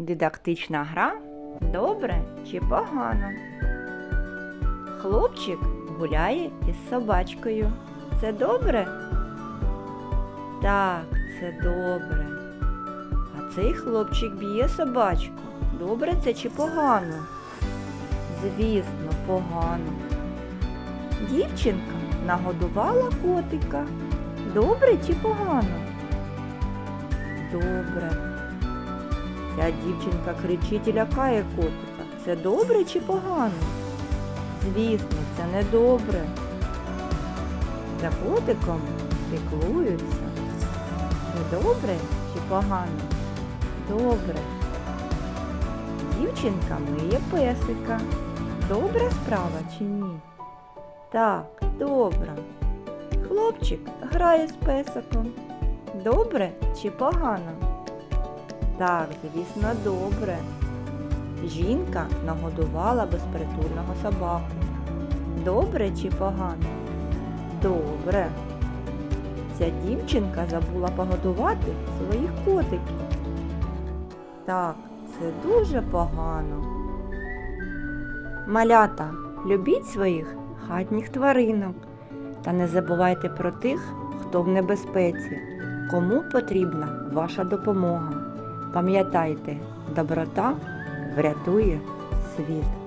Дидактична гра добре чи погано? Хлопчик гуляє із собачкою. Це добре? Так, це добре. А цей хлопчик б'є собачку. Добре це чи погано? Звісно, погано. Дівчинка нагодувала котика. Добре чи погано? Добре. Ця дівчинка кричить і лякає котика. Це добре чи погано? Звісно, це не добре. За котиком піклуються. Це добре чи погано? Добре. Дівчинка миє песика. Добра справа чи ні? Так, добра. Хлопчик грає з песиком. Добре чи погано? Так, звісно, добре. Жінка нагодувала безпритульного собаку. Добре чи погано? Добре. Ця дівчинка забула погодувати своїх котиків. Так, це дуже погано. Малята, любіть своїх хатніх тваринок та не забувайте про тих, хто в небезпеці, кому потрібна ваша допомога. Пам'ятайте, доброта врятує світ.